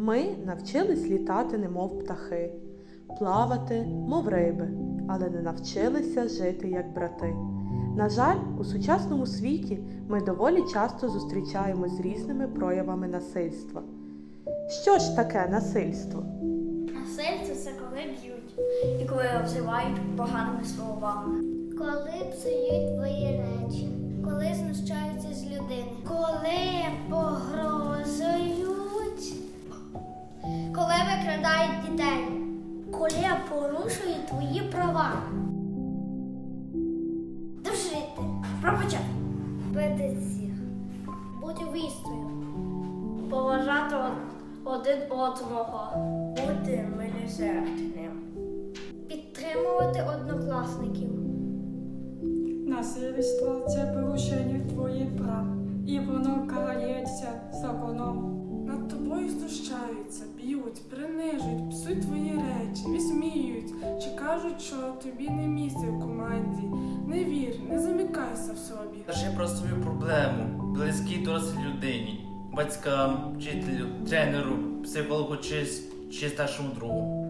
Ми навчились літати, немов птахи, плавати, мов риби, але не навчилися жити як брати. На жаль, у сучасному світі ми доволі часто зустрічаємось з різними проявами насильства. Що ж таке насильство? Насильство це коли б'ють і коли обзивають поганими словами. Коли псують твої речі, коли знущаються коли викрадають дітей, коли порушують твої права. Дожити, пробачати, бити всіх, бути вістою, Поважати один одного, бути милосердним. підтримувати однокласників. Насильство це порушення твоїх прав, і воно карається законом. Над тобою знущаються, б'ють, принижують, псують твої речі, висміюють чи кажуть, що тобі не місце в команді. Не вір, не замикайся в собі. Скажи про свою проблему близькій дорослій людині, батькам, вчителю, тренеру, психологу чи, чи старшому другу.